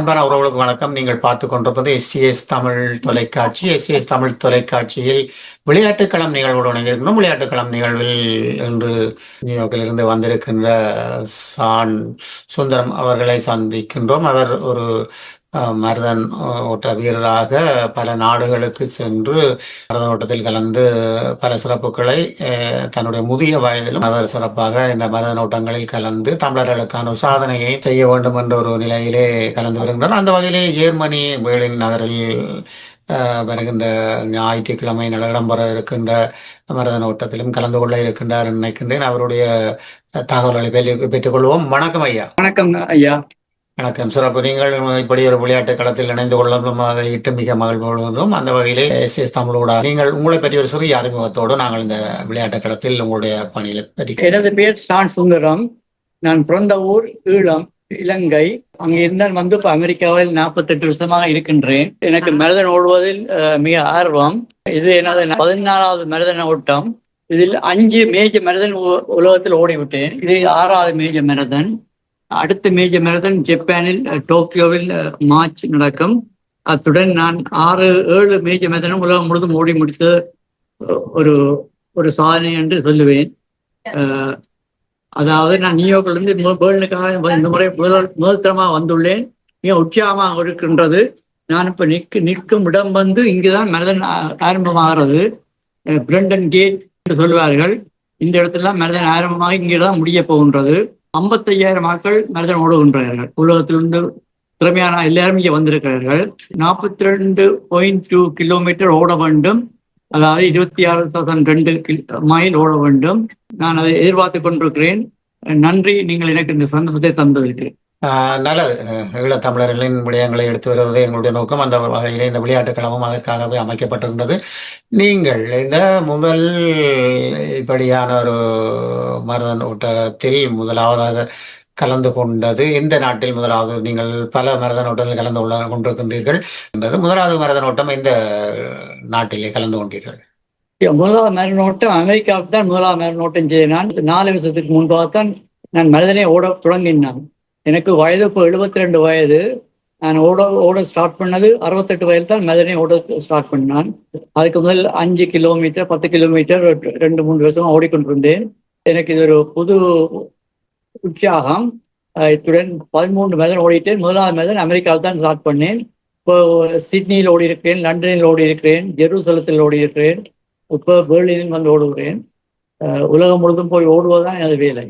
அன்பான உறவுகளுக்கு வணக்கம். நீங்கள் பார்த்து கொண்டிருப்பது எஸ்சிஎஸ் தமிழ் தொலைக்காட்சி. எஸ்சிஎஸ் தமிழ் தொலைக்காட்சியில் விளையாட்டுக்களம் நிகழ்வோடு இணைந்திருக்கணும் விளையாட்டுக்களம் நிகழ்வில் இன்று நியூயார்க்கிலிருந்து வந்திருக்கின்ற சான் சுந்தரம் அவர்களை சந்திக்கின்றோம். அவர் ஒரு மருதன் ஓட்ட வீரராக பல நாடுகளுக்கு சென்று மருதன் ஓட்டத்தில் கலந்து பல சிறப்புகளை அஹ், தன்னுடைய முதிய வயதிலும் அவர் சிறப்பாக இந்த மருதன் ஓட்டங்களில் கலந்து தமிழர்களுக்கான ஒரு சாதனையை செய்ய வேண்டும் என்ற ஒரு நிலையிலே கலந்து வருகின்றனர். அந்த வகையிலே ஜெர்மனி பேர்லின் நகரில் அஹ், வருகின்ற ஞாயிற்றுக்கிழமை இடம்பெற இருக்கின்ற மருதன் ஓட்டத்திலும் கலந்து கொள்ள இருக்கின்றார் நினைக்கின்றேன். அவருடைய தகவல்களை பெற்று- பெற்றுக்கொள்வோம் வணக்கம் ஐயா. வணக்கம் ஐயா. வணக்கம். சிறப்பு. நீங்கள் இப்படி ஒரு விளையாட்டு களத்தில் இணைந்து கொள்ளும் அதை இட்டு மிக மகிழ்வுகிறோம் அந்த வகையிலே எஸ். தமிழோட. நீங்கள் உங்களை பற்றி ஒரு சிறிய அறிமுகத்தோடு நாங்கள் இந்த விளையாட்டு களத்தில் உங்களுடைய பணியில பற்றி எனது பேர் சான் சுந்தரம். நான் பிறந்த ஊர் ஈழம் இலங்கை. அங்கே இருந்தால் வந்து இப்போ அமெரிக்காவில் நாற்பத்தெட்டு வருஷமாக இருக்கின்றேன். எனக்கு மருதன் ஓடுவதில் மிக ஆர்வம். இது எனது பதினாலாவது மருதன ஓட்டம். இதில் அஞ்சு மேஜ மருதன் உலகத்தில் ஓடிவிட்டேன். இது ஆறாவது மேஜ மருதன் அடுத்த மேஜ மருதன் ஜப்பானில் டோக்கியோவில் மார்ச் நடக்கும். அத்துடன் நான் ஆறு ஏழு மேஜ மருதனும் உலகம் முழுதும் ஓடி முடித்த ஒரு ஒரு சாதனை என்று சொல்லுவேன். அதாவது நான் நியூயார்க்ல இருந்து மு- பேர்னுக்காக இந்த முறை முதல் முதல் தரமா வந்துள்ளேன். மிக உற்சாகமாக இருக்கின்றது. நான் இப்ப நிற்க நிற்கும் இடம் வந்து இங்குதான் மனிதன் ஆரம்பமாகிறது. பிரண்டன் கேட் என்று சொல்வார்கள். இந்த இடத்துல மனிதன் ஆரம்பமாக இங்கேதான் முடிய போகின்றது. ஐம்பத்தையாயிரம் மக்கள் மனிதன் ஓடுகின்றார்கள். உலகத்திலிருந்து திறமையான எல்லாரும் இங்கே வந்திருக்கிறார்கள். நாற்பத்தி ரெண்டு பாயிண்ட் டூ கிலோமீட்டர் ஓட வேண்டும். அதாவது இருபத்தி ஆறு தௌசண்ட் ரெண்டு மைல் ஓட வேண்டும். நான் அதை எதிர்பார்த்து கொண்டிருக்கிறேன். நன்றி நீங்கள் எனக்கு இந்த சந்தர்ப்பத்தை தந்ததற்கு. நல்லது. ஈழத்தமிழர்களின் விடயங்களை எடுத்து வருவது எங்களுடைய நோக்கம். அந்த வகையிலே இந்த விளையாட்டு களமும் அதற்காகவே அமைக்கப்பட்டிருந்தது. நீங்கள் இந்த முதல் இப்படியான ஒரு மருதன் ஓட்டத்தில் முதலாவதாக கலந்து கொண்டது எந்த நாட்டில் முதலாவது? நீங்கள் பல மரதன் ஓட்டத்தில் கலந்து கொள்ள கொண்டிருக்கின்றீர்கள். என்பது முதலாவது மரதன் ஓட்டம் எந்த நாட்டிலே கலந்து கொண்டீர்கள்? முதலாவது மரணோட்டம் அமெரிக்காவுக்கு தான் முதலாவது மரணோட்டம் செய்ய நான் நாலு வருஷத்துக்கு முன்பாக தான் நான் மனிதனே ஓட தொடங்கினான். எனக்கு வயது இப்போ எழுபத்தி ரெண்டு வயது. நான் ஓட ஓட ஸ்டார்ட் பண்ணது அறுபத்தெட்டு வயது தான் மனிதனை ஓட ஸ்டார்ட் பண்ணான். அதுக்கு முதல் அஞ்சு கிலோமீட்டர் பத்து கிலோமீட்டர் ரெண்டு மூணு வருஷமா ஓடிக்கொண்டிருந்தேன். எனக்கு இது ஒரு புது உற்சாகம். இத்துடன் பதிமூன்று மெதன் ஓடிட்டேன். முதலாவது மெதன் அமெரிக்காவில் தான் ஸ்டார்ட் பண்ணேன். இப்போ சிட்னியில் ஓடி இருக்கிறேன் லண்டனில் ஓடி இருக்கிறேன் ஜெருசலத்தில் ஓடி இருக்கிறேன் இப்போ பேர்லினில் வந்து ஓடுகிறேன். உலகம் முழுதும் போய் ஓடுவதுதான் எனது வேலை.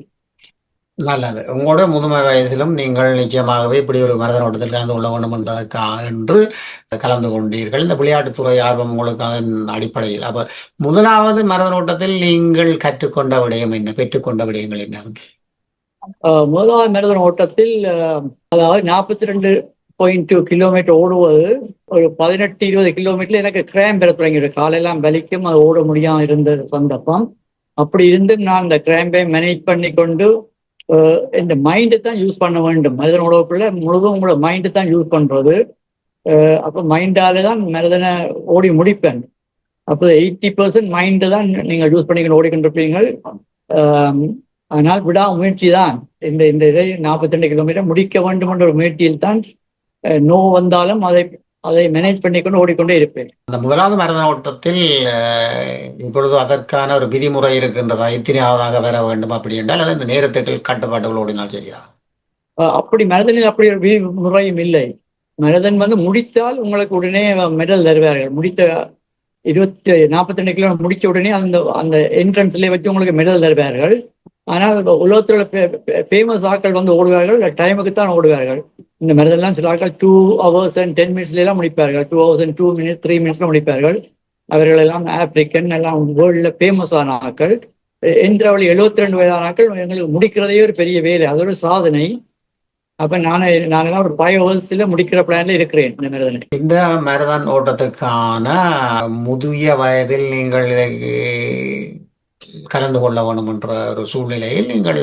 நல்லது. உங்களோட முதுமை வயசிலும் நீங்கள் நிச்சயமாகவே இப்படி ஒரு மரத ஓட்டத்தில் கலந்து கொள்ள வேண்டும் என்பதற்காக என்று கலந்து கொண்டீர்கள். இந்த விளையாட்டுத்துறை ஆர்வம் உங்களுக்கு அதன் அடிப்படையில். அப்ப முதலாவது மரத ஓட்டத்தில் நீங்கள் கற்றுக்கொண்ட விடயம் என்ன? பெற்றுக்கொண்ட விடயங்கள் என்ன முதலாவது மரத ஓட்டத்தில் அதாவது நாற்பத்தி ரெண்டு பாயிண்ட் டூ கிலோமீட்டர் ஓடுவது ஒரு பதினெட்டு இருபது கிலோமீட்டர் எனக்கு கிராம் பெற தொடங்கிடு காலையெல்லாம் வலிக்கும் அது ஓட முடியாமல் இருந்த சந்தர்ப்பம். அப்படி இருந்து நான் இந்த கிராம்பை மேனேஜ் பண்ணி கொண்டு இந்த மைண்டு தான் யூஸ் பண்ண வேண்டும். மனிதன உழவுக்குள்ள முழுதும் உங்களோட மைண்டு தான் யூஸ் பண்றது. அப்போ மைண்டாலே தான் மனிதனை ஓடி முடிப்பேன். அப்போ எயிட்டி பர்சன்ட் மைண்டு தான் நீங்கள் யூஸ் பண்ணிக்கணும் ஓடிக்கொண்டிருப்பீங்கள் அதனால் விடா விடாமுயற்சி தான். இந்த இந்த இதை நாற்பத்தி ரெண்டு கிலோமீட்டர் முடிக்க வேண்டும் என்ற ஒரு முயற்சியில் தான் நோ வந்தாலும் அதை அதை மேனேஜ் பண்ணிக்கொண்டு ஓடிக்கொண்டே இருப்பேன். அந்த முதலாவது மரதன ஓட்டத்தில் இப்பொழுது அதற்கான ஒரு விதிமுறை இருக்கின்றதா? இத்தனையாவதாக வர வேண்டும் அப்படி என்றால் அது இந்த நேரத்துக்கு கட்டுப்பாட்டுகள் ஓடினால் சரியா? அப்படி மனிதனில் அப்படி ஒரு விதிமுறையும் இல்லை. மனிதன் வந்து முடித்தால் உங்களுக்கு உடனே மெடல் தருவார்கள். முடித்த இருபத்தி நாற்பத்தி ரெண்டு கிலோ முடிச்ச உடனே அந்த அந்த என்ட்ரன்ஸ்லேயே வச்சு உங்களுக்கு மெடல் தருவார்கள். ஆனால் இப்போ உலகத்தில் ஃபேமஸ் ஆட்கள் வந்து ஓடுவார்கள் டைமுக்கு தான் ஓடுவார்கள். இந்த மாதிரிலாம் சில ஆட்கள் டூ ஹவர்ஸ் அண்ட் டென் மினிட்ஸ்லாம் முடிப்பார்கள். Two hours and two minutes three மினிட்ஸ்ல முடிப்பார்கள். அவர்கள் எல்லாம் ஆப்பிரிக்கன் எல்லாம் வேர்ல்டில் ஃபேமஸான ஆட்கள். அவள் எழுபத்தி ரெண்டு வயதான ஆட்கள் எங்களுக்கு முடிக்கிறதே ஒரு பெரிய வேலை. அது ஒரு சாதனை. அப்ப நான் நாங்கெல்லாம் ஒரு ஃபைவ் ஹவர்ஸ்ல முடிக்கிற பிளான்ல இருக்கிறேன். இந்த மாதிரி இந்த மரதன் ஓட்டத்துக்கான முதிய வயதில் நீங்கள் இதை கலந்து கொள்ள வேண்டும் என்ற ஒரு சூழ்நிலையில் நீங்கள்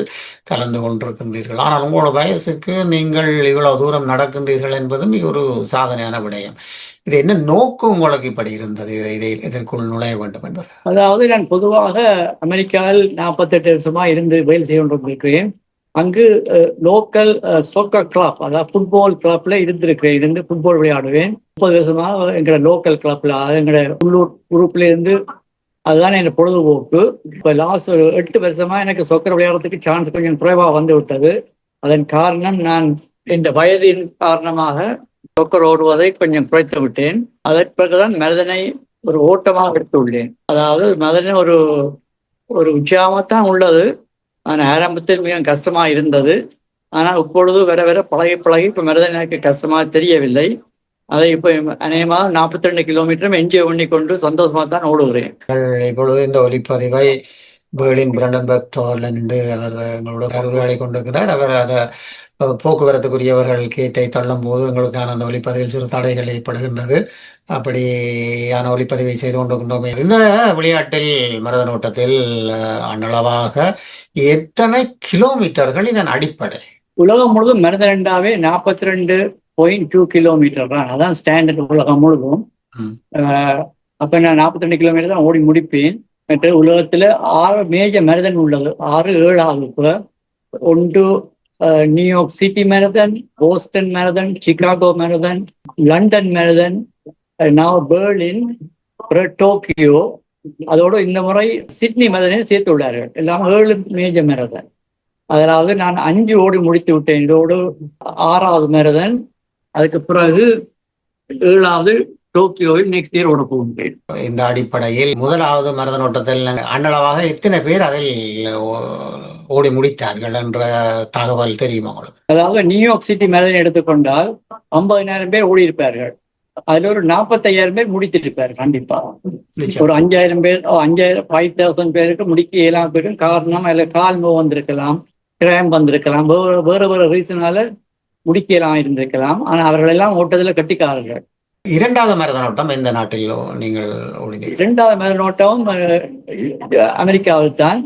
கலந்து கொண்டிருக்கின்றீர்கள். ஆனால் உங்களோட வயசுக்கு நீங்கள் இவ்வளவு தூரம் நடக்கின்றீர்கள் என்பது மிக ஒரு சாதனையான விடயம். இது என்ன நோக்கம் உங்களுக்கு இப்படி இருந்தது? இதை இதை இதற்குள் நுழைய வேண்டும் என்பது. அதாவது நான் பொதுவாக அமெரிக்காவில் நாற்பத்தெட்டு வருஷமா இருந்து வேலை செய்து கொண்டிருக்கிறேன். அங்கு லோக்கல் சோக்கர் கிளப் அதாவது ஃபுட்பால் கிளப்ல இருந்திருக்கிறேன். இருந்து ஃபுட்பால் விளையாடுவேன். முப்பது வருஷமா எங்களோட லோக்கல் கிளப்ல எங்களோட உள்ளூர் குரூப்ல இருந்து அதுதான் என் பொழுதுபோக்கு. இப்போ லாஸ்ட் ஒரு எட்டு வருஷமா எனக்கு சொக்கர் விளையாடுறதுக்கு சான்ஸ் கொஞ்சம் குறைவாக வந்து விட்டது. அதன் காரணம் நான் இந்த வயதின் காரணமாக சொக்கர் ஓடுவதை கொஞ்சம் குறைத்து விட்டேன். அதற்கு பிறகுதான் மனிதனை ஒரு ஓட்டமாக எடுத்துள்ளேன் அதாவது மனிதனை ஒரு ஒரு உற்சாகமாகத்தான் உள்ளது. ஆனால் ஆரம்பத்தில் மிக கஷ்டமா இருந்தது. ஆனால் இப்பொழுது வர வர பழகி பழகி இப்போ மனிதன் எனக்கு கஷ்டமா தெரியவில்லை. அதை இப்போ அநேகமாக நாற்பத்தி ரெண்டு கிலோமீட்டரும் பண்ணி கொண்டு சந்தோஷமா தான் ஓடுகிறேன். இப்பொழுது இந்த ஒலிப்பதிவை பேர்லின் பிரண்டன்பர்க் டோர்லண்டு அவர் எங்களோட கருவிகளை கொண்டிருக்கிறார். அவர் அதை போக்குவரத்துக்குரியவர்கள் கேட்டை தள்ளும் போது எங்களுக்கான அந்த ஒலிப்பதிவில் சிறு தடைகள் ஏற்படுகின்றது. அப்படியான ஒலிப்பதிவை செய்து கொண்டிருக்கின்றோம். இந்த விளையாட்டில் மரதன் ஓட்டத்தில் அன்னளவாக எத்தனை கிலோமீட்டர்கள் இதன் அடிப்படை? உலகம் முழுவதும் மனிதனண்டாவே நாற்பத்தி ரெண்டு பாயிண்ட் டூ கிலோமீட்டர் தான். அதான் ஸ்டாண்டர்ட் உலகம் முழுவதும். ம். அஹ் அப்ப நான் நாற்பத்தி ரெண்டு கிலோமீட்டர் தான் ஓடி முடிப்பேன். மற்ற உலகத்துல ஆறு மேஜர் மரதன் உள்ளது. ஆறு ஏழு ஆகுது இப்ப. ஒன்று New York city marathon Boston marathon Chicago marathon London marathon நான் பெர்லின் அப்புறம் டோக்கியோ அதோட இந்த முறை சிட்னி மேரதனையும் சேர்த்து உள்ளார்கள் எல்லாம் ஏழு மேஜர் மேரதன் அதாவது நான் அஞ்சு ஓடி முடித்து விட்டேன். இதோடு ஆறாவது மேரதன் அதுக்கு பிறகு ஏழாவது டோக்கியோவில் நெக்ஸ்ட் இயர் ஓட போகின்றேன். இந்த அடிப்படையில் முதலாவது மரதன் ஓட்டத்தில் அன்னளவாக எத்தனை பேர் அதில் ஓடி முடித்தார்கள் என்ற தகவல் தெரியுமா உங்களுக்கு? அதாவது நியூயார்க் சிட்டி மேரதன் எடுத்துக்கொண்டால் ஐம்பதினாயிரம் பேர் ஓடி இருப்பார்கள். அதுல ஒரு நாற்பத்தையாயிரம் பேர் முடித்திருப்பார் கண்டிப்பா. ஒரு அஞ்சாயிரம் பேர் அஞ்சாயிரம் ஃபைவ் தௌசண்ட் பேருக்கு முடிக்க இயலாம போயிடும் காரணம் அதில் கால் நோவு வந்திருக்கலாம் கிராம் வந்திருக்கலாம். வேறு வேறு ரீசனால முடிக்கலாம் இருந்திருக்கலாம். ஆனா அவர்கள் எல்லாம் ஓட்டத்துல கட்டிக்காரர்கள். இரண்டாவது மரதன் ஓட்டம் எந்த நாட்டில் நீங்கள் இரண்டாவது அஹ், அமெரிக்காவில் தான்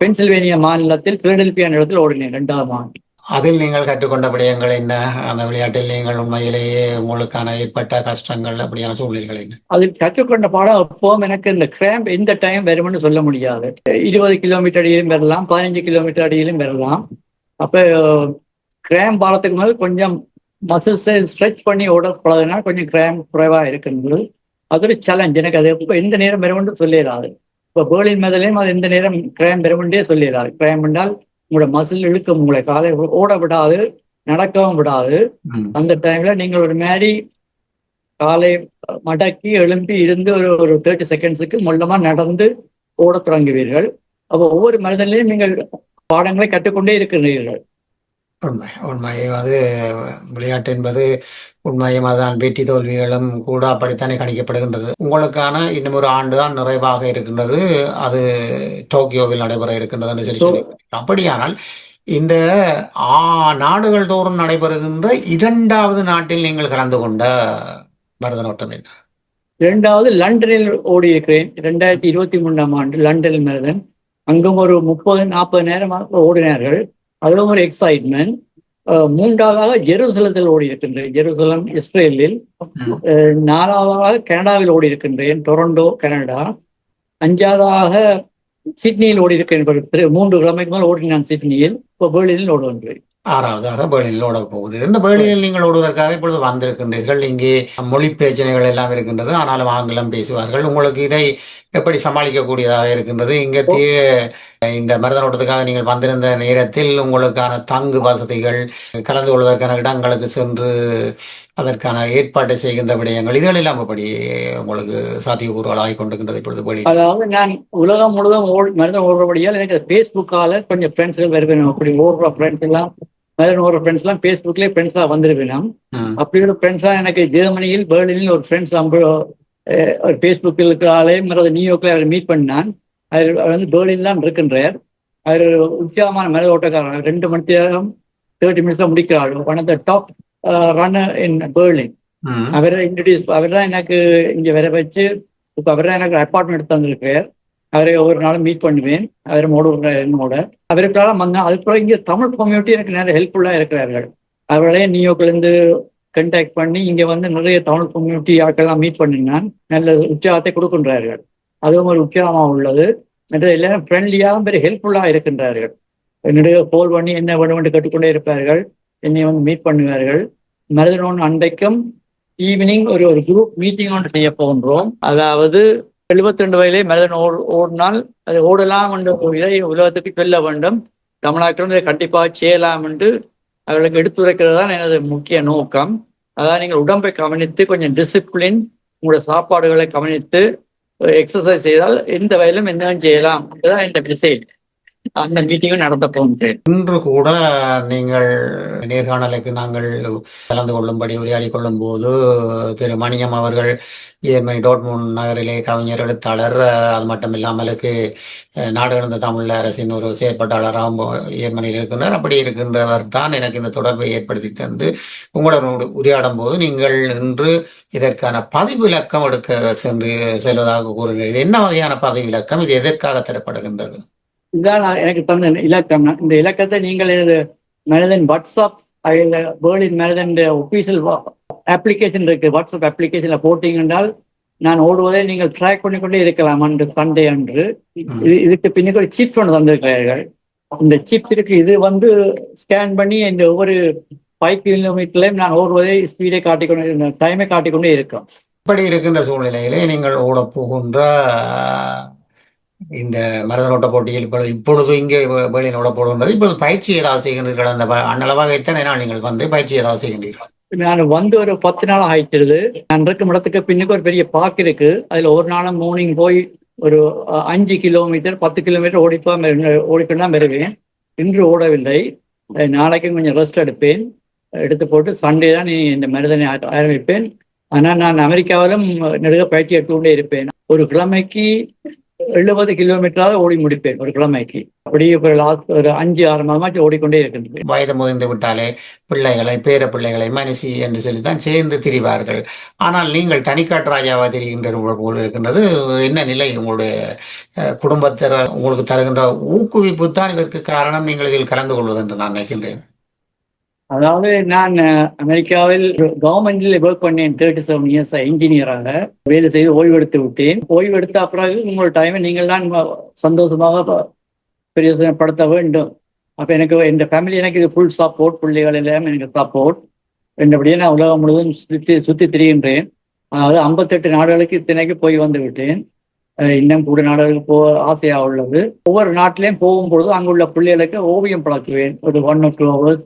பென்சில்வேனியா மாநிலத்தில் பிலடெல்பியா இடத்தில் ஓடினேன் இரண்டாவது ஆண்டு அதில் நீங்கள் கற்றுக்கொண்ட விடயங்கள் என்ன? அந்த விளையாட்டில் நீங்கள் உண்மையிலேயே உங்களுக்கான ஏற்பட்ட கஷ்டங்கள் அப்படியான சூழ்நிலைகள் என்ன? அதில் கற்றுக்கொண்ட பாடம் எப்பவும் எனக்கு இந்த கிராம்ப் எந்த டைம் வரும்னு சொல்ல முடியாது. இருபது கிலோமீட்டர் அடியிலும் வரலாம் பதினஞ்சு கிலோமீட்டர் அடியிலும் வரலாம். அப்போ கிராம் பாலத்துக்கு மேலே கொஞ்சம் மசில்ஸை ஸ்ட்ரெச் பண்ணி ஓட பழகுனா கொஞ்சம் கிராம் குறைவாக இருக்கின்றது அது ஒரு சேலஞ்ச் எனக்கு அது எப்போ எந்த நேரம் வரும்னு சொல்லிடாது இப்போ பேர்லின் மேதலையும் அது எந்த நேரம் கிராம் வரும்ன்றே சொல்லிடாது கிராம் என்றால் உங்களோட மசில் இழுக்கும் உங்களை காலை ஓட விடாது நடக்கவும் விடாது. அந்த டைம்ல நீங்கள் ஒரு மாதிரி காலை மடக்கி எழும்பி இருந்து ஒரு ஒரு தேர்ட்டி செகண்ட்ஸுக்கு மொல்லமா நடந்து ஓடத் தொடங்குவீர்கள். அப்போ ஒவ்வொரு மனிதனிலையும் நீங்கள் பாடங்களை கற்றுக்கொண்டே இருக்கிறீர்கள். உண்மை உண்மை. அது விளையாட்டு என்பது உண்மையும் அதான் வெற்றி தோல்விகளும் கூட அப்படித்தானே கணிக்கப்படுகின்றது. உங்களுக்கான இன்னும் ஒரு ஆண்டு தான் நிறைவாக இருக்கின்றது. அது டோக்கியோவில் நடைபெற இருக்கின்றது என்று சொல்லி சொல்லி அப்படியானால் இந்த ஆ நாடுகள் தோறும் நடைபெறுகின்ற இரண்டாவது நாட்டில் நீங்கள் கலந்து கொண்ட பரதநாட்டம் என்ன? இரண்டாவது லண்டனில் ஓடி இருக்கிறேன் ரெண்டாயிரத்தி இருபத்தி மூணாம் ஆண்டு லண்டனில் மனிதன் அங்கும் ஒரு முப்பது நாற்பது நேரமாக ஓடினார்கள். அவ்வளோ ஒரு எக்ஸைட்மெண்ட் மூன்றாவதாக ஜெருசலத்தில் ஓடி இருக்கின்றேன் ஜெருசலம் இஸ்ரேலில். நாலாவதாக கனடாவில் ஓடி இருக்கின்றேன் டொரண்டோ கனடா. அஞ்சாவதாக சிட்னியில் ஓடி இருக்கிறேன் மூன்று கிழமைக்கு மேல் ஓடி நான் சிட்னியில். இப்போ பேர்லினில் ஓடுகின்றேன். ஆறாவதாக பேர்லினில் ஓட போகுது இந்த பேர்லினில் நீங்கள் ஓடுவதற்காக இப்பொழுது வந்திருக்கின்றீர்கள். இங்கே மொழி பிரச்சனைகள் எல்லாம் இருக்கின்றது. ஆனாலும் ஆங்கிலம் பேசுவார்கள். உங்களுக்கு இதை எப்படி சமாளிக்கக்கூடியதாக இருக்கின்றது? இங்கே தீ- இந்த மருதன் ஓட்டத்துக்காக நீங்கள் வந்திருந்த நேரத்தில் உங்களுக்கான தங்கு வசதிகள் கலந்து கொள்வதற்கான இடங்களுக்கு சென்று அதற்கான ஏற்பாட்டை செய்கின்ற விடயங்கள் இதுகள் எல்லாம் எப்படி உங்களுக்கு சாத்தியக்கூறுகளாகி கொண்டிருக்கின்றது இப்பொழுது பேர்லின் அதாவது நான் உலகம் முழுவதும் ஓடி மனிதன் ஓடுறபடியால் எனக்கு ஃபேஸ்புக்கால கொஞ்சம் ஃப்ரெண்ட்ஸ்கள் வருவேன். அப்படி ஓடுற ஃப்ரெண்ட்ஸ் எல்லாம் மனிதன் ஓடுற ஃப்ரெண்ட்ஸ் எல்லாம் ஃபேஸ்புக்லேயே ஃப்ரெண்ட்ஸாக வந்திருவேன் ம். அப்படி ஒரு ஃப்ரெண்ட்ஸாக எனக்கு ஜெர்மனியில் பெர்லினில் ஒரு ஃப்ரெண்ட்ஸ் ஒரு ஃபேஸ்புக்கில் இருக்கிற ஆளையும் நியூயார்க்கில் அவர் மீட் பண்ணான் அவர் வந்து பெர்லின் தான் இருக்கின்றார். அவர் உற்சாகமான மனித ஓட்டக்காரர். ரெண்டு மணி நேரம் தேர்ட்டி மினிட்ஸ்ல முடிக்கிறாள் one of the top runner in Berlin. அவரை இன்ட்ரடியூஸ் அவர் தான் எனக்கு இங்க வர வச்சு இப்போ அவர் தான் எனக்கு அப்பார்ட்மெண்ட் எடுத்து வந்திருக்கிறார் அவரை ஒவ்வொரு நாளும் மீட் பண்ணுவேன். அவர் ஓடுகிற என்னோட அவருக்காக வந்தேன் அதுக்கப்புறம் இங்க தமிழ் கம்யூனிட்டி எனக்கு நிறைய ஹெல்ப்ஃபுல்லா இருக்கிறார்கள். அவர்களே நியூயார்க்லேருந்து கண்டாக்ட் பண்ணி இங்க வந்து நிறைய தமிழ் கம்யூனிட்டி ஆட்கள்லாம் மீட் பண்ணிங்கன்னா நல்ல உற்சாகத்தை கொடுக்கின்றார்கள். அதுவும் ஒரு உற்சாகமாக உள்ளது. எல்லாம் ஃப்ரெண்ட்லியாகவும் பெரிய ஹெல்ப்ஃபுல்லாக இருக்கின்றார்கள். என்னுடைய கோல் பண்ணி என்ன வேணும் என்று கேட்டுக்கொண்டே இருப்பார்கள். என்னை வந்து மீட் பண்ணுவார்கள். மருதனோன் அன்றைக்கும் ஈவினிங் ஒரு ஒரு குரூப் மீட்டிங் ஒன்று செய்ய போகின்றோம். அதாவது 72 ரெண்டு வயதிலே மருதன் ஓ ஓடினால் அது ஓடலாம் என்ற இதை உலகத்துக்கு சொல்ல வேண்டும். தமிழாக்கள் கண்டிப்பாக செய்யலாம் என்று அவர்களுக்கு எடுத்துரைக்கிறது தான் எனது முக்கிய நோக்கம். அதாவது நீங்கள் உடம்பை கவனித்து கொஞ்சம் டிசிப்ளின் உங்களோட சாப்பாடுகளை கவனித்து எக்ஸசைஸ் செய்தால் எந்த வயதிலும் என்ன செய்யலாம்? இதுதான் இந்த மெசேஜ் அந்த மீட்டிங்கும் நடத்த போகின்றேன் இன்று கூட நீங்கள் நேர்காணலுக்கு நாங்கள் கலந்து கொள்ளும்படி உரையாடி கொள்ளும் போது திரு மணியம் அவர்கள் ஏர்மை டோட்மூன் நகரிலே கவிஞர் எழுத்தாளர் அது மட்டும் இல்லாமலுக்கு அஹ், நாடு கடந்த தமிழ் அரசின் ஒரு செயற்பாட்டாளராகவும் ஏர்மனியில் இருக்கின்றார். அப்படி இருக்கின்றவர் தான் எனக்கு இந்த தொடர்பை ஏற்படுத்தி தந்து உங்களோட உரையாடும் போது நீங்கள் இன்று இதற்கான பதிவிலக்கம் எடுக்க சென்று செல்வதாக கூறுகிறீர்கள். என்ன வகையான பதிவிலக்கம்? இது எதற்காக தரப்படுகின்றது? இதுதான் நான் எனக்கு தந்த இலக்கம். இந்த இலக்கத்தை நீங்கள் இது மனிதன் வாட்ஸ்அப் வேர்ல்டின் மேலதன் மனிதன் ஒஃபீஷியல் அப்ளிகேஷன் இருக்கு. வாட்ஸ்அப் அப்ளிகேஷன்ல போட்டீங்க என்றால் நான் ஓடுவதை நீங்கள் ட்ராக் பண்ணி கொண்டே இருக்கலாம். அன்று சண்டே அன்று. இது இதுக்கு பின்னுக்கு ஒரு சிப் ஒன்று தந்திருக்கிறார்கள். இந்த சிப் இருக்கு. இது வந்து ஸ்கேன் பண்ணி இந்த ஒவ்வொரு ஃபைவ் கிலோமீட்டர்லையும் நான் ஓடுவதை ஸ்பீடை காட்டிக்கொண்டு டைமை காட்டிக்கொண்டே இருக்கோம். இப்படி இருக்கின்ற சூழ்நிலையிலே நீங்கள் ஓட போகின்ற இந்த மரதனோட்ட போட்டியில் இப்பொழுது இப்பொழுது இங்கே வெ- வெளியில் ஓட இப்பொழுது பயிற்சி ஏதாவது செய்கின்றீர்கள்? அந்த அன்னளவாக எத்தனை நாள் நீங்கள் வந்து பயிற்சி ஏதாவது செய்கின்றீர்கள்? நான் வந்து ஒரு பத்து நாள் ஆயிடுது நான் இருக்கும் இடத்துக்கு பின்னுக்கு ஒரு பெரிய பார்க் இருக்கு. அதுல ஒரு நாளும் மார்னிங் போய் ஒரு அஞ்சு கிலோமீட்டர் பத்து கிலோமீட்டர் ஓடிப்பா ஓடிக்கொண்டு தான் வருவேன். இன்று ஓடவில்லை. நாளைக்கு கொஞ்சம் ரெஸ்ட் எடுப்பேன். எடுத்து போட்டு சண்டே தான் நீ இந்த மனிதனை ஆர- ஆரம்பிப்பேன். ஆனால் நான் அமெரிக்காவிலும் நெடுக பயிற்சி எடுத்துக்கொண்டே இருப்பேன். ஒரு கிழமைக்கு எழுபது கிலோமீட்டராக ஓடி முடிப்பேன் ஒரு கிழமைக்கு. அப்படியே ஒரு ஒரு அஞ்சு ஆறு மாதமாச்சு ஓடிக்கொண்டே இருக்கின்றது. வயது முதிர்ந்து விட்டாலே பிள்ளைகளை பேர பிள்ளைகளை மனுஷி என்று சொல்லி தான் சேர்ந்து திரிவார்கள். ஆனால் நீங்கள் தனிக்காட்டு ராஜாவாக திரிகின்ற போல் இருக்கின்றது. என்ன நிலை உங்களுடைய அஹ், குடும்பத்தினர் உங்களுக்கு தருகின்ற ஊக்குவிப்பு தான் இதற்கு காரணம். நீங்கள் இதில் கலந்து கொள்வது என்று நான் நினைக்கின்றேன். அதாவது நான் அமெரிக்காவில் கவர்மெண்ட்ல ஒர்க் பண்ணேன் தேர்ட்டி செவன் இயர்ஸ் இன்ஜினியராக வேலை செய்து ஓய்வெடுத்து விட்டேன். ஓய்வெடுத்த பிறகு உங்களோட டைமை நீங்கள் தான் சந்தோஷமாக பிரயோசனப்படுத்த வேண்டும். அப்போ எனக்கு இந்த ஃபேமிலி எனக்கு இது ஃபுல் சப்போர்ட் பிள்ளைகள் எல்லாம் எனக்கு சப்போர்ட் என்றபடியே நான் உலகம் முழுவதும் சுற்றி சுற்றி திரிகின்றேன். அதாவது ஐம்பத்தெட்டு நாடுகளுக்கு இத்தனைக்கு போய் வந்து விட்டேன். இன்னும் கூட நாடுகளுக்கு போக ஆசையாக உள்ளது. ஒவ்வொரு நாட்டிலையும் போகும்பொழுது அங்குள்ள பிள்ளைகளுக்கு ஓவியம் பழக்குவேன் ஒரு ஒன் ஓ க்ளோ ஹவர்ஸ்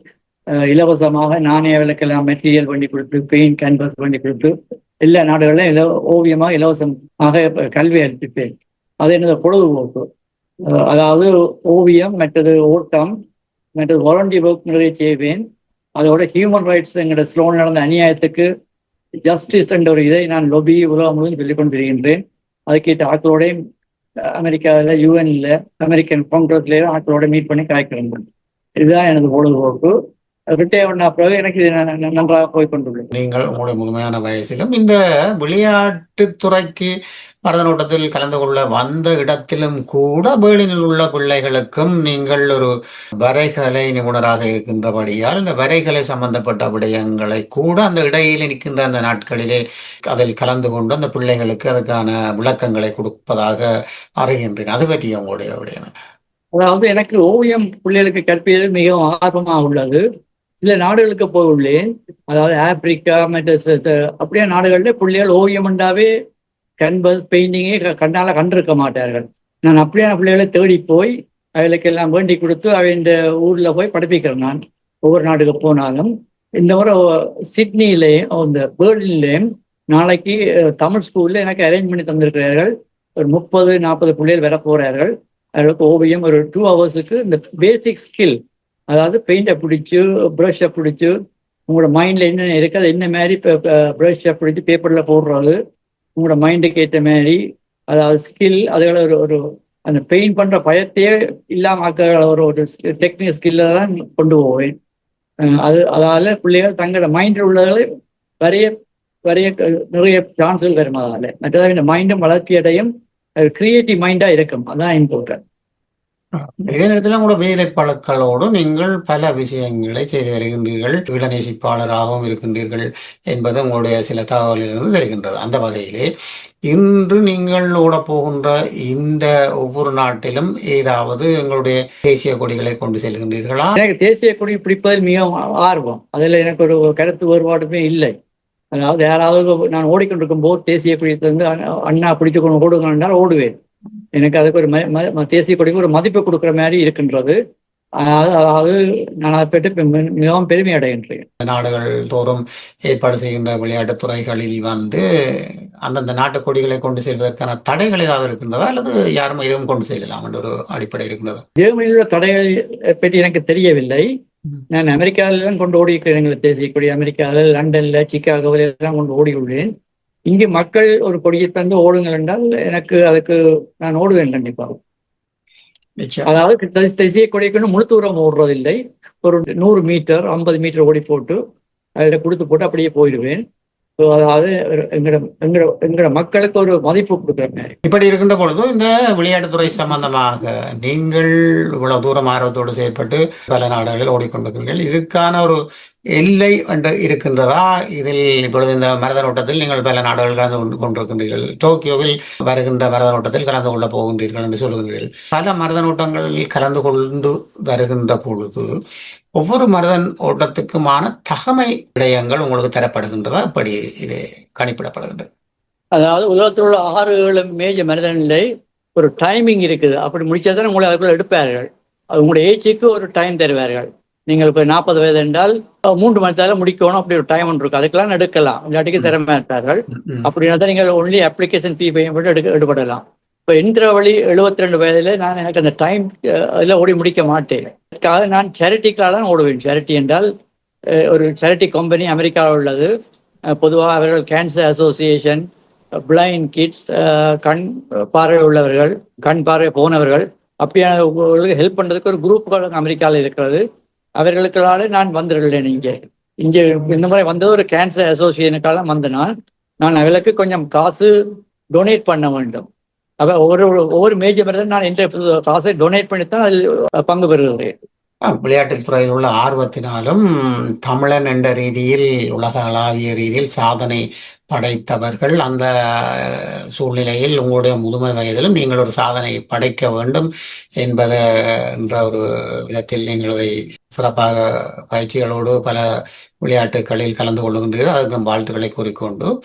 இலவசமாக நானே அவளுக்கெல்லாம் மெட்டீரியல் பண்ணி கொடுத்து பெயிண்ட் கேன்வஸ் பண்ணி கொடுத்து எல்லா நாடுகளிலும் இல ஓவியமாக இலவசமாக கல்வி அளிப்பிப்பேன் அது எனது பொழுதுபோக்கு. அதாவது ஓவியம் மற்றது ஓட்டம் மற்றது வாலண்டி ஒர்க் நிறைய செய்வேன். அதோட ஹியூமன் ரைட்ஸ் எங்களோட ஸ்லோன் நடந்த அநியாயத்துக்கு ஜஸ்டிஸ் என்ற ஒரு இதை நான் லொபி உலகம் முழுவதும் சொல்லிக் கொண்டிருக்கின்றேன். அதுக்கேற்ற ஆட்களோடையும் அமெரிக்காவில் யூஎன்ல அமெரிக்கன் காங்கிரஸ்லேயும் ஆட்களோட மீட் பண்ணி காய்க்கிறேன் இதுதான் எனது பொழுதுபோக்கு. ரிட்டையர் பண்ண பிறகு எனக்கு நன்றாக போய் கொண்டுள்ளது. நீங்கள் உங்களுடைய முழுமையான வயசிலும் இந்த விளையாட்டுத் துறைக்கு பரதனோட்டத்தில் கலந்து கொள்ள வந்த இடத்திலும் கூட பேர்லினில் உள்ள பிள்ளைகளுக்கும் நீங்கள் ஒரு வரைகலை நிபுணராக இருக்கின்றபடியால் இந்த வரைகலை சம்பந்தப்பட்ட விடயங்களை கூட அந்த இடையில் நிற்கின்ற அந்த நாட்களிலே அதில் கலந்து கொண்டு அந்த பிள்ளைகளுக்கு அதுக்கான விளக்கங்களை கொடுப்பதாக அறிகின்றேன். அது பற்றி உங்களுடைய விடயம்? அதாவது எனக்கு ஓவியம் பிள்ளைகளுக்கு கற்பியதில் மிகவும் ஆர்வமாக உள்ளது. சில நாடுகளுக்கு போய் அதாவது ஆப்பிரிக்கா மற்ற அப்படியே நாடுகளில் பிள்ளைகள் ஓவியம் உண்டாவே பெயிண்டிங்கே க- கண்ணால கண்டிருக்க மாட்டார்கள். நான் அப்படியான பிள்ளைகளை தேடி போய் அவைகளுக்கெல்லாம் வேண்டி கொடுத்து அவை இந்த ஊர்ல போய் படிப்பிக்கிறேன் நான். ஒவ்வொரு நாட்டுக்கு போனாலும். இந்த முறை சிட்னிலேயும் இந்த பேர்லின்லேயும் நாளைக்கு தமிழ் ஸ்கூல்ல எனக்கு அரேஞ்ச் பண்ணி தந்திருக்கிறார்கள். ஒரு முப்பது நாற்பது பிள்ளைகள் வர போறார்கள். அவர்களுக்கு ஓவியம் ஒரு டூ ஹவர்ஸுக்கு இந்த பேசிக் ஸ்கில் அதாவது பெயிண்டை பிடிச்சி ப்ரஷ்ஷை பிடிச்சி உங்களோட மைண்டில் என்னென்ன இருக்குது அது என்ன மாதிரி ப்ரஷ்ஷை பிடிச்சி பேப்பரில் போடுறது உங்களோட மைண்டுக்கு ஏற்ற மாதிரி அதாவது ஸ்கில் அதுகளை ஒரு ஒரு அந்த பெயிண்ட் பண்ணுற பயத்தையே இல்லாமல் ஆக்கிற ஒரு ஒரு டெக்னிக் ஸ்கில்ல தான் கொண்டு போவேன். அது அதால பிள்ளைகள் தங்களோட மைண்டில் உள்ளதை வரைய வரைய நிறைய சான்ஸ்கள் வரும் அதால் மற்றதாக இந்த மைண்டும் வளர்ச்சி அடையும் கிரியேட்டிவ் மைண்டாக இருக்கும். அதான் இம்பார்ட்டன்ட் இதே நேரத்தில் உங்களோட வேலை நீங்கள் பல விஷயங்களை செய்து வருகின்றீர்கள். ஈழநேசிப்பாளராகவும் இருக்கின்றீர்கள் என்பது உங்களுடைய சில தகவலிலிருந்து தெரிகின்றது. அந்த வகையிலே இன்று நீங்கள் ஓடப் போகின்ற இந்த ஒவ்வொரு நாட்டிலும் ஏதாவது எங்களுடைய தேசிய கொடிகளை கொண்டு செல்கின்றீர்களா? எனக்கு தேசிய கொடி பிடிப்பதில் மிகவும் ஆர்வம். அதில் எனக்கு ஒரு கருத்து வேறுபாடுமே இல்லை. அதாவது யாராவது நான் ஓடிக்கொண்டிருக்கும் போது தேசிய கொடியை வந்து அண்ணா பிடித்து கொண்டு ஓடுங்கள் ஓடுவேன். எனக்கு அதுக்கு ஒரு தேசிய கொடிக்கு ஒரு மதிப்பு கொடுக்குற மாதிரி இருக்கின்றது. அதாவது நான் அதை பற்றி மிகவும் பெருமை அடைகின்றேன். நாடுகள் தோறும் ஏற்பாடு செய்கின்ற விளையாட்டுத் துறைகளில் வந்து அந்தந்த நாட்டு கொடிகளை கொண்டு செல்வதற்கான தடைகள் ஏதாவது இருக்கின்றதா? அல்லது யாரும் எதுவும் கொண்டு செல்லலாம் என்ற ஒரு அடிப்படை இருக்கின்றது? ஜெர்மனியில் உள்ள தடைகள் பற்றி எனக்கு தெரியவில்லை. நான் அமெரிக்காவில் தான் கொண்டு ஓடி இருக்கிறேன் எங்கள் தேசிய கொடி. அமெரிக்காவில் லண்டன்ல சிக்காகோவில் எல்லாம் கொண்டு ஓடி உள்ளேன் இங்கு மக்கள் ஒரு கொடியை தந்து ஓடுங்கள் என்றால் எனக்கு அதுக்கு நான் ஓடுவேன் கண்டிப்பாக. அதாவது தேசிய கொடிக்கு முழு தூரம் ஓடுறதில்லை. ஒரு நூறு மீட்டர் ஐம்பது மீட்டர் ஓடி போட்டு அதில் கொடுத்து போட்டு அப்படியே போயிடுவேன். So, அதாவது எங்களோட எங்களோட எங்களோட மக்களுக்கு ஒரு மதிப்பு கொடுக்குற மாதிரி இப்படி இருக்கின்ற பொழுது இந்த விளையாட்டுத்துறை சம்பந்தமாக நீங்கள் இவ்வளவு தூரம் ஆர்வத்தோடு செயற்பட்டு பல நாடுகளில் ஓடிக்கொண்டிருக்கிறீர்கள். இதுக்கான ஒரு எல்லை என்று இருக்கின்றதா? இதில் இப்பொழுது இந்த மரத நோட்டத்தில் நீங்கள் பல நாடுகள் கலந்து கொண்டு கொண்டிருக்கின்றீர்கள். டோக்கியோவில் வருகின்ற மரத நோட்டத்தில் கலந்து கொள்ள போகின்றீர்கள் என்று சொல்கின்றீர்கள் பல மரத நோட்டங்களில் கலந்து கொண்டு வருகின்ற பொழுது ஒவ்வொரு மரதன் ஓட்டத்துக்குமான தகமை விடயங்கள் உங்களுக்கு தரப்படுகின்றதா? இப்படி இது கணிப்பிடப்படுகின்றது. அதாவது உலகத்தில் உள்ள ஆறு ஏழு மேஜர் மனிதனிலே ஒரு டைமிங் இருக்குது. அப்படி முடிச்சாதான் உங்களை அதுக்குள்ள எடுப்பார்கள். அது உங்களுடைய ஏஜுக்கு ஒரு டைம் தருவார்கள். நீங்கள் இப்போ நாற்பது வயது என்றால் மூன்று மணி நேரம் முடிக்கணும் அப்படி ஒரு டைம் ஒன்று இருக்கு. அதுக்கெல்லாம் எடுக்கலாம். இல்லாட்டிக்கு திற மாட்டார்கள் அப்படின்னா தான் நீங்கள் ஒன்லி அப்ளிகேஷன் ஃபீ பயன்பட்டு எடுக்க எடுபடலாம். இப்போ எந்திர வழி எழுபத்தி ரெண்டு வயதில் நான் எனக்கு அந்த டைம் அதில் ஓடி முடிக்க மாட்டேன். அதுக்காக நான் சேரிட்டிக்காக தான் ஓடுவேன். சேரிட்டி என்றால் ஒரு சேரிட்டி கம்பெனி அமெரிக்காவில் உள்ளது. பொதுவாக அவர்கள் கேன்சர் அசோசியேஷன் பிளைண்ட் கிட்ஸ் கண் பார்வை உள்ளவர்கள் கண் பார்வை போனவர்கள் அப்படியானவர்களுக்கு ஹெல்ப் பண்ணுறதுக்கு ஒரு குரூப்புகள் அமெரிக்காவில் இருக்கிறது. அவர்களுக்களாலே நான் வந்துள்ளேன் இங்கே. இங்கே இந்த முறை வந்தது ஒரு கேன்சர் அசோசியேஷனுக்காக வந்த நான் நான் அவர்களுக்கு கொஞ்சம் காசு டொனேட் பண்ண வேண்டும். அப்போ ஒவ்வொரு ஒவ்வொரு மேஜர் மனிதன் நான் என்ற காசை டொனேட் பண்ணித்தான் அதில் பங்கு பெறுகிறேன். விளையாட்டுத் துறையில் உள்ள ஆர்வத்தினாலும் தமிழன் என்ற ரீதியில் உலகளாவிய ரீதியில் சாதனை படைத்தவர்கள் அந்த சூழ்நிலையில் உங்களுடைய முதுமை வயதிலும் நீங்கள் ஒரு சாதனை படைக்க வேண்டும் என்பது என்ற ஒரு விதத்தில் நீங்கள் அதை சிறப்பாக பயிற்சிகளோடு பல விளையாட்டுகளில் கலந்து கொள்ளுகின்றீர்கள். அதுக்கும் வாழ்த்துக்களை கூறிக்கொண்டு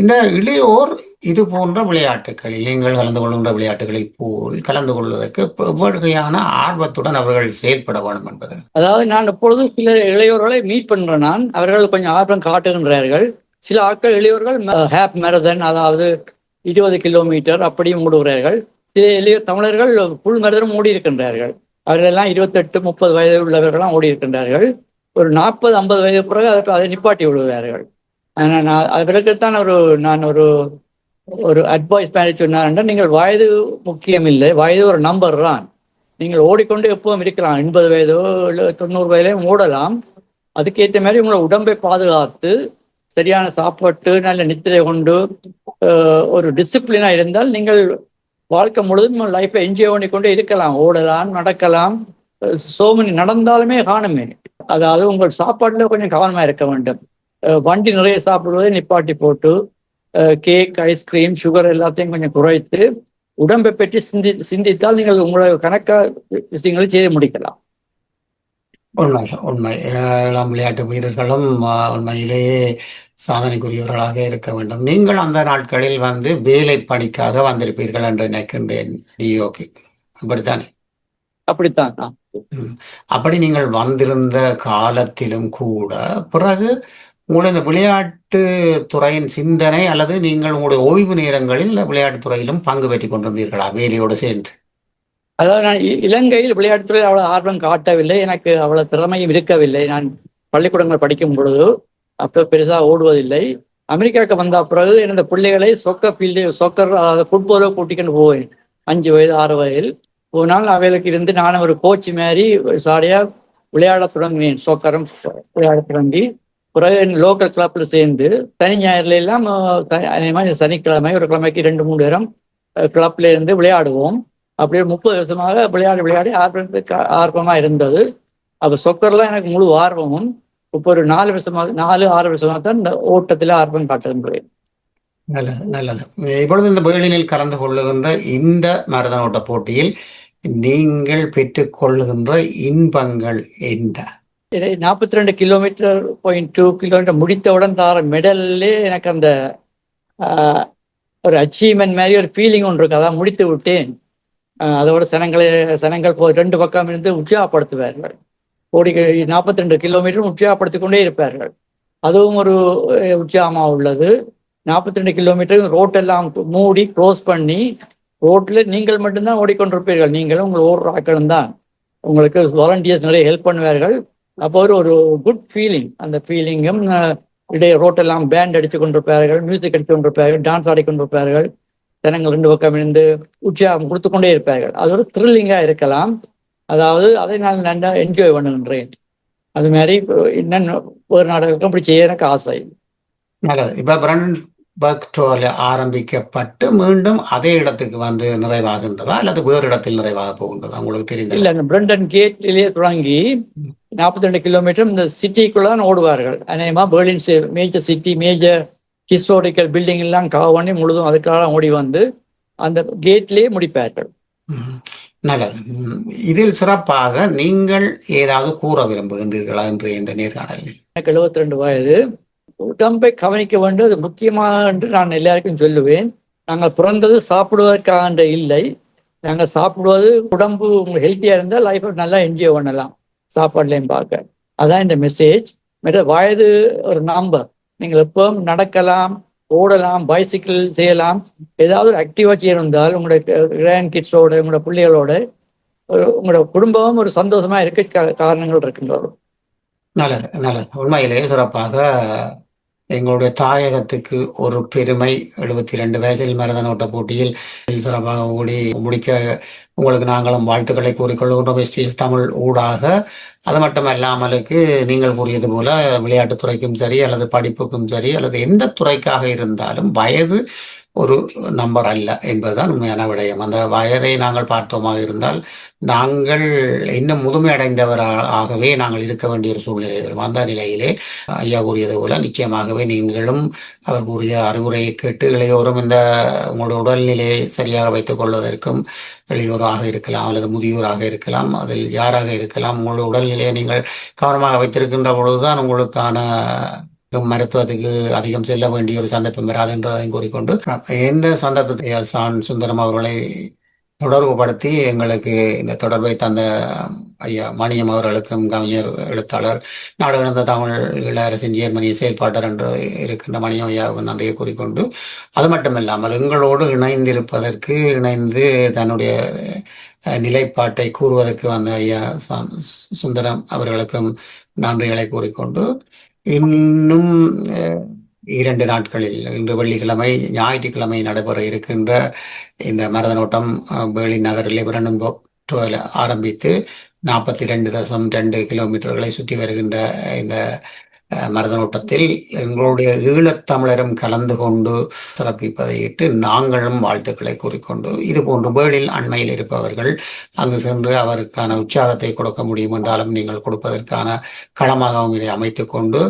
இந்த இளையோர் இது போன்ற விளையாட்டுகளில் நீங்கள் கலந்து கொள்கின்ற விளையாட்டுகளில் போல் கலந்து கொள்வதற்கு எவ்வகையான ஆர்வத்துடன் அவர்கள் செயல்பட வேண்டும் என்பது. அதாவது நான் எப்பொழுதும் சில இளையோர்களை மீட் பண்றேன் நான் அவர்கள் கொஞ்சம் ஆர்வம் காட்டுகின்றார்கள். சில ஆட்கள் இளையோர்கள் ஹேப் மேரதன் அதாவது இருபது கிலோமீட்டர் அப்படியும் ஓடுகிறார்கள். சில இளைய தமிழர்கள் புல் மரதனும் ஓடி இருக்கின்றார்கள். அவர்கள் எல்லாம் இருபத்தெட்டு முப்பது வயது உள்ளவர்கள்லாம் ஓடி இருக்கின்றார்கள். ஒரு நாற்பது ஐம்பது வயது பிறகு அதற்கு அதை நிப்பாட்டி விடுகிறார்கள். ஆனால் நான் அதற்குத்தான் ஒரு நான் ஒரு ஒரு அட்வைஸ் மாதிரி சொன்னார் நீங்கள் வயது முக்கியம் இல்லை வயது ஒரு நம்பர் தான். நீங்கள் ஓடிக்கொண்டு எப்பவும் இருக்கலாம். எண்பது வயதோ இல்லை தொண்ணூறு வயதையும் ஓடலாம் அதுக்கேற்ற மாதிரி உங்களை உடம்பை பாதுகாத்து சரியான சாப்பாட்டு நல்ல நித்திரை கொண்டு ஒரு டிசிப்ளினா இருந்தால் நீங்கள் வாழ்க்கை முழுதும் லைஃப்பை என்ஜாய் பண்ணிக்கொண்டே இருக்கலாம். ஓடலாம் நடக்கலாம். சோமனி நடந்தாலுமே காணுமே. அதாவது உங்கள் சாப்பாட்டில் கொஞ்சம் கவனமா இருக்க வேண்டும். வண்டி நிறைய சாப்பிடுவதை நிப்பாட்டி போட்டு கேக் ஐஸ்கிரீம் சுகர் எல்லாத்தையும் கொஞ்சம் குறைத்து உடம்பை பற்றி சிந்தி சிந்தித்தால் நீங்கள் உங்களோட கணக்கா விஷயங்களை செய்து முடிக்கலாம். உண்மை உண்மை. இளம் விளையாட்டு வீரர்களும் உண்மையிலேயே சாதனைக்குரியவர்களாக இருக்க வேண்டும். நீங்கள் அந்த நாட்களில் வந்து வேலை பணிக்காக வந்திருப்பீர்கள் என்று நினைக்கின்றேன் டிஓக்கு அப்படித்தானே? அப்படித்தான். அப்படி நீங்கள் வந்திருந்த காலத்திலும் கூட பிறகு உங்களுடைய இந்த விளையாட்டு துறையின் சிந்தனை அல்லது நீங்கள் உங்களுடைய ஓய்வு நேரங்களில் விளையாட்டுத் துறையிலும் பங்கு பெற்றுக் கொண்டிருந்தீர்களா? வேலையோடு சேர்ந்து. அதாவது நான் இ- இலங்கையில் விளையாட்டுத்துறை அவ்வளோ ஆர்வம் காட்டவில்லை. எனக்கு அவ்வளோ திறமையும் இருக்கவில்லை. நான் பள்ளிக்கூடங்கள் படிக்கும் பொழுது அப்போ பெருசாக ஓடுவதில்லை. அமெரிக்காவுக்கு வந்த பிறகு எனது பிள்ளைகளை சொக்கர் ஃபீல்டு சொக்கர் அதாவது ஃபுட்பாலோ கூட்டிக்கொண்டு போவேன். அஞ்சு வயது ஆறு வயதில். ஒரு நாள் அவைகளுக்கு இருந்து நான் ஒரு கோச் மாதிரி சாரியாக விளையாட தொடங்கினேன். சொக்கரம் விளையாட தொடங்கி. பிறகு லோக்கல் கிளப்ல சேர்ந்து சனி ஞாயிறுல எல்லாம் அதே மாதிரி சனிக்கிழமை ஒரு கிழமைக்கு ரெண்டு மூணு நேரம் கிளப்ல இருந்து விளையாடுவோம். அப்படியே முப்பது வருஷமாக விளையாடி விளையாடி ஆர்வத்துக்கு ஆர்வமாக இருந்தது. அப்போ சொக்கர்லாம் எனக்கு முழு ஆர்வமும். இப்போ ஒரு நாலு வருஷமாக நாலு ஆறு வருஷமாக தான் இந்த ஓட்டத்தில் ஆர்வம் காட்டுகின்றேன் நல்லது நல்லது. இப்பொழுது இந்த பேர்லினில் கலந்து கொள்ளுகின்ற இந்த மரதன ஓட்ட போட்டியில் நீங்கள் பெற்றுக்கொள்ளுகின்ற இன்பங்கள் என்ன நாற்பத்தி ரெண்டு கிலோமீட்டர் பாயிண்ட் டூ கிலோமீட்டர் முடித்தவுடன் தார மெடல்லே எனக்கு அந்த ஒரு அச்சீவ்மெண்ட் மாதிரி ஒரு ஃபீலிங் ஒன்று இருக்கு. அதான் முடித்து விட்டேன். அதோட சனங்களை சனங்கள் போ ரெண்டு பக்கம் இருந்து உற்சாகப்படுத்துவார்கள். ஓடி நாற்பத்தி ரெண்டு கிலோமீட்டர் உற்சாகப்படுத்தி கொண்டே இருப்பார்கள். அதுவும் ஒரு உற்சாகமாக உள்ளது. நாற்பத்தி ரெண்டு கிலோமீட்டர் ரோட்டெல்லாம் மூடி க்ளோஸ் பண்ணி ரோட்டில் நீங்கள் மட்டும்தான் ஓடிக்கொண்டிருப்பீர்கள். நீங்களும் உங்கள் ஓடுற ஆக்களும் தான். உங்களுக்கு வாலண்டியர்ஸ் நிறைய ஹெல்ப் பண்ணுவார்கள். அப்போ ஒரு ஒரு குட் ஃபீலிங் அந்த ஃபீலிங்கும் இடையே ரோட்டெல்லாம் பேண்ட் அடித்து கொண்டிருப்பார்கள் மியூசிக் அடித்து கொண்டிருப்பார்கள் டான்ஸ் ஆடிக்கொண்டிருப்பார்கள். ஜனங்கள் ரெண்டு பக்கம் இருந்து உற்சாகம் கொடுத்து கொண்டே இருப்பார்கள். அது ஒரு த்ரில்லிங்காக இருக்கலாம். அதாவது அதை நான் நல்லா என்ஜாய் பண்ணுகின்றேன். அது மாதிரி என்ன இன்னும் ஒரு நாடகம் அப்படி செய்ய எனக்கு ஆசை. நல்லது. இப்ப டோல் ஆரம்பிக்கப்பட்டு மீண்டும் அதே இடத்துக்கு வந்து நிறைவாகின்றதா? அல்லது வேறு இடத்தில் நிறைவாக போகின்றதா? உங்களுக்கு தெரிந்த இல்ல அந்த பிரண்டன் கேட்லேயே தொடங்கி நாற்பத்தி ரெண்டு கிலோமீட்டர் இந்த சிட்டிக்குள்ள தான் ஓடுவார்கள். அநேகமா Berlin major city major historical building எல்லாம் கவர் பண்ணி முழுதும் அதுக்காக ஓடி வந்து அந்த கேட்லயே முடிப்பார்கள். நல்லது. இதில் சிறப்பாக நீங்கள் ஏதாவது கூற விரும்புகின்றீர்களா? என்று இந்த நேர்காணலில். எனக்கு 72 ரெண்டு வயது. உடம்பை கவனிக்க வேண்டியது முக்கியமாக என்று நான் எல்லாருக்கும் சொல்லுவேன். நாங்கள் பிறந்தது சாப்பிடுவதற்காக இல்லை. நாங்கள் சாப்பிடுவது உடம்பு உங்களுக்கு ஹெல்த்தியாக இருந்தால் லைஃப்பை நல்லா என்ஜாய் பண்ணலாம். சாப்பாடுலையும் பார்க்க. அதான் இந்த மெசேஜ் மற்ற வயது ஒரு நம்பர் நீங்கள் எப்பவும் நடக்கலாம் ஓடலாம் பைசிக்கிள் செய்யலாம். ஏதாவது ஒரு ஆக்டிவாக செய்யிருந்தால் உங்களுடைய கிராண்ட் கிட்ஸோட உங்களோட பிள்ளைகளோட ஒரு உங்களோட குடும்பமும் ஒரு சந்தோஷமா இருக்க காரணங்கள் இருக்கின்றது நல்லது நல்லது. உண்மையிலேயே சிறப்பாக எங்களுடைய தாயகத்துக்கு ஒரு பெருமை. எழுபத்தி ரெண்டு வயசில் மரதன ஓட்ட போட்டியில் சிறப்பாக ஓடி முடிக்க உங்களுக்கு நாங்களும் வாழ்த்துக்களை கூறிக்கொள்கின்றோம் எஸ்டிஎஸ் தமிழ் ஊடாக. அது மட்டுமல்லாமலுக்கு நீங்கள் கூறியது போல விளையாட்டுத்துறைக்கும் சரி அல்லது படிப்புக்கும் சரி அல்லது எந்த துறைக்காக இருந்தாலும் வயது ஒரு நம்பர் அல்ல என்பதுதான் உண்மையான விடயம். அந்த வயதை நாங்கள் பார்த்தோமாக இருந்தால் நாங்கள் இன்னும் முதுமை அடைந்தவராகவே நாங்கள் இருக்க வேண்டிய ஒரு சூழ்நிலை வரும். அந்த நிலையிலே ஐயா கூறியது போல நிச்சயமாகவே நீங்களும் அவர் கூறிய அறிவுரையை கேட்டு இளையோரும் இந்த உங்களுடைய உடல்நிலையை சரியாக வைத்துக் கொள்வதற்கும் இளையோராக இருக்கலாம் அல்லது முதியோராக இருக்கலாம் அதில் யாராக இருக்கலாம் உங்களுடைய உடல்நிலையை நீங்கள் கவனமாக வைத்திருக்கின்ற பொழுதுதான் உங்களுக்கான மருத்துவத்துக்கு அதிகம் செல்ல வேண்டிய ஒரு சந்தர்ப்பம் வராது என்றதையும் கூறிக்கொண்டு எந்த சந்தர்ப்பத்தை சான் சுந்தரம் அவர்களை தொடர்புபடுத்தி எங்களுக்கு இந்த தொடர்பை தந்த ஐயா மணியம் அவர்களுக்கும் கவிஞர் எழுத்தாளர் நாடுகடந்த தமிழ் இளரசின் ஜெர்மனிய செயல்பாட்டர் என்று இருக்கின்ற மணியம் ஐயாவுக்கு நன்றியை கூறிக்கொண்டு அது மட்டுமில்லாமல் எங்களோடு இணைந்திருப்பதற்கு இணைந்து தன்னுடைய நிலைப்பாட்டை கூறுவதற்கு வந்த ஐயா சுந்தரம் அவர்களுக்கும் நன்றிகளை கூறிக்கொண்டு இன்னும் இரண்டு நாட்களில் இன்று வெள்ளிக்கிழமை ஞாயிற்றுக்கிழமை நடைபெற இருக்கின்ற இந்த மரதனோட்டம் அஹ், நகரில் பிரண்டன்போர்ட் ஆரம்பித்து நாற்பத்தி ரெண்டு தசம் ரெண்டு கிலோமீட்டர்களை சுற்றி வருகின்ற இந்த மருதனோட்டத்தில் எங்களுடைய ஈழத்தமிழரும் கலந்து கொண்டு சிறப்பிப்பதையிட்டு நாங்களும் வாழ்த்துக்களை கூறிக்கொண்டு இது போன்று வேளில் அண்மையில் இருப்பவர்கள் அங்கு சென்று அவருக்கான உற்சாகத்தை கொடுக்க முடியும் என்றாலும் நீங்கள் கொடுப்பதற்கான களமாகவும் இதை அமைத்துக்கொண்டு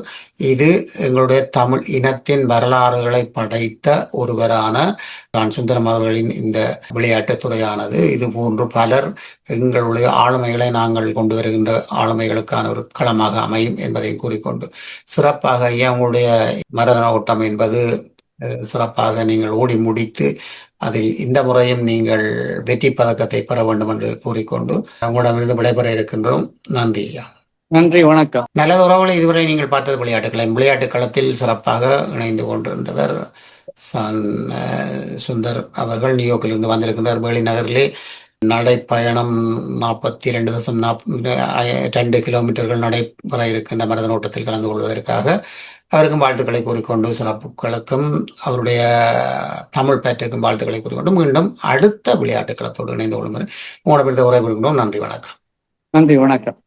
இது எங்களுடைய தமிழ் இனத்தின் வரலாறுகளை படைத்த ஒருவரான தான் சுந்தரம் அவர்களின் இந்த விளையாட்டுத் துறையானது. இது போன்று பலர் எங்களுடைய ஆளுமைகளை நாங்கள் கொண்டு வருகின்ற ஆளுமைகளுக்கான ஒரு களமாக அமையும் என்பதையும் கூறிக்கொண்டு சிறப்பாக ஐயா உங்களுடைய மரதன ஓட்டம் என்பது சிறப்பாக நீங்கள் ஓடி முடித்து அதில் இந்த முறையும் நீங்கள் வெற்றி பதக்கத்தை பெற வேண்டும் என்று கூறிக்கொண்டு உங்களிடமிருந்து விடைபெற இருக்கின்றோம். நன்றி ஐயா. நன்றி வணக்கம். நல்ல உறவுகளை இதுவரை நீங்கள் பார்த்தது விளையாட்டுக்களை. விளையாட்டு களத்தில் சிறப்பாக இணைந்து கொண்டிருந்தவர் சுந்தர் அவர்கள் நியூயோர்க்கிலிருந்து வந்திருக்கின்றார். பேர்லின் நகரிலே நடைப்பயணம் நாற்பத்தி ரெண்டு தசம் நாப் ரெண்டு கிலோமீட்டர்கள் நடைபெற இருக்கின்ற மரதன் ஓட்டத்தில் கலந்து கொள்வதற்காக அவருக்கும் வாழ்த்துக்களை கூறிக்கொண்டு சிறப்புகளுக்கும் அவருடைய தமிழ் பேற்றுக்கும் வாழ்த்துக்களை கூறிக்கொண்டு மீண்டும் அடுத்த விளையாட்டு களத்தோடு இணைந்து கொள்ளுமாறு உங்களிடமிருந்து உரைபெறுகின்றோம் நன்றி வணக்கம். நன்றி வணக்கம்.